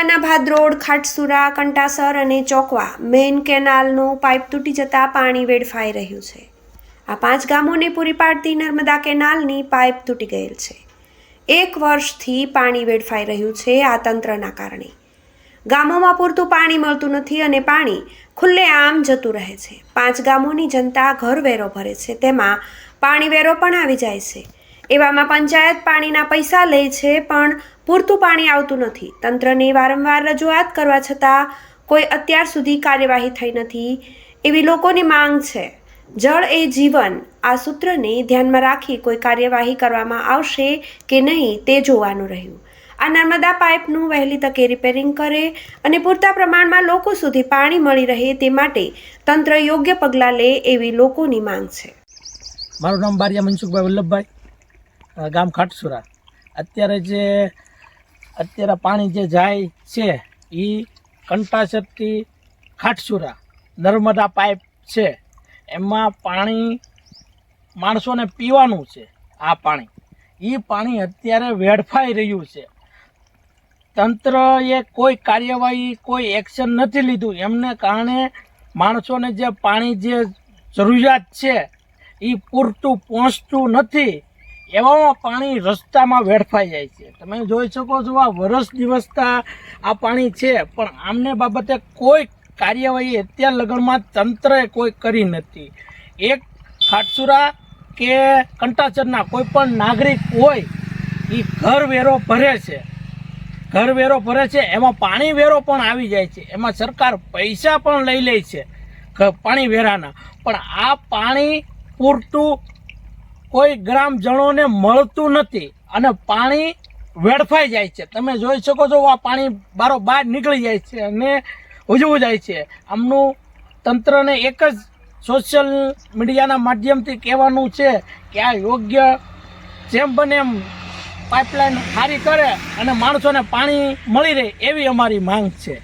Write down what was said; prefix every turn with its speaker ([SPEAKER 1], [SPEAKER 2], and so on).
[SPEAKER 1] તાલુકાના ભાદરોડ ખાટસુરા, કંટાસર અને ચોકવા main કેનાલનું pipe તૂટી જતા પાણી વેડફાઈ રહ્યું છે. આ પાંચ ગામોને પૂરી પાડતી નર્મદા કેનાલની પાઇપ તૂટી ગયેલ છે. એક વર્ષથી પાણી વેડફાઈ રહ્યું છે આ તંત્રના કારણે. ગામોમાં પૂરતું પાણી મળતું નથી અને પાણી ખુલ્લેઆમ જતું રહે છે. પાંચ ગામોની જનતા ઘરવેરો ભરે છે. તેમાં પાણી વેરો પણ આવી જાય છે. એવામાં પંચાયત પાણીના પૈસા લે છે, પણ પૂરતું પાણી આવતું નથી. તંત્રને વારંવાર રજૂઆત કરવા છતાં કોઈ અત્યાર સુધી કાર્યવાહી થઈ નથી એવી લોકોની માંગ છે. જળ એ જીવન, આ સૂત્રને ધ્યાનમાં રાખી કોઈ કાર્યવાહી કરવામાં આવશે કે નહીં તે જોવાનું રહ્યું. આ નર્મદા પાઇપનું વહેલી તકે રિપેરિંગ કરે અને પૂરતા પ્રમાણમાં લોકો સુધી પાણી મળી રહે તે માટે તંત્ર યોગ્ય પગલાં લે એવી લોકોની માંગ છે.
[SPEAKER 2] મારું નામ બારિયા મનસુખભાઈ વલ્લભભાઈ. ગામ ખાટસુરા. અત્યારે જે, અત્યારે પાણી જે જાય છે એ કંટાસરથી ખાટસુરા, નર્મદા પાઇપ છે. એમાં પાણી માણસોને પીવાનું છે, આ પાણી. એ પાણી અત્યારે વેડફાઈ રહ્યું છે. તંત્રએ કોઈ કાર્યવાહી, કોઈ એક્શન નથી લીધું. એમને કારણે માણસોને જે પાણી જે જરૂરિયાત છે એ પૂરતું પહોંચતું નથી. એવામાં પાણી રસ્તામાં વેડફાઈ જાય છે. તમે જોઈ શકો છો આ વરસ દિવસતા આ પાણી છે, પણ આમને બાબતે કોઈ કાર્યવાહી અત્યાર લગનમાં તંત્રએ કોઈ કરી નથી. એક ખાટસુરા કે કંટાચરના કોઈ પણ નાગરિક હોય એ ઘર વેરો ભરે છે. ઘર વેરો ભરે છે, એમાં પાણી વેરો પણ આવી જાય છે. એમાં સરકાર પૈસા પણ લઈ લે છે પાણી વેરાના. પણ આ પાણી પૂરતું કોઈ ગ્રામજનોને મળતું નથી અને પાણી વેડફાઈ જાય છે. તમે જોઈ શકો છો આ પાણી બારો બહાર નીકળી જાય છે અને ઉજવું જાય છે. આમનું તંત્રને એક જ સોશિયલ મીડિયાના માધ્યમથી કહેવાનું છે કે આ યોગ્ય જેમ બને એમ પાઇપલાઇન સારી કરે અને માણસોને પાણી મળી રહે એવી અમારી માંગ છે.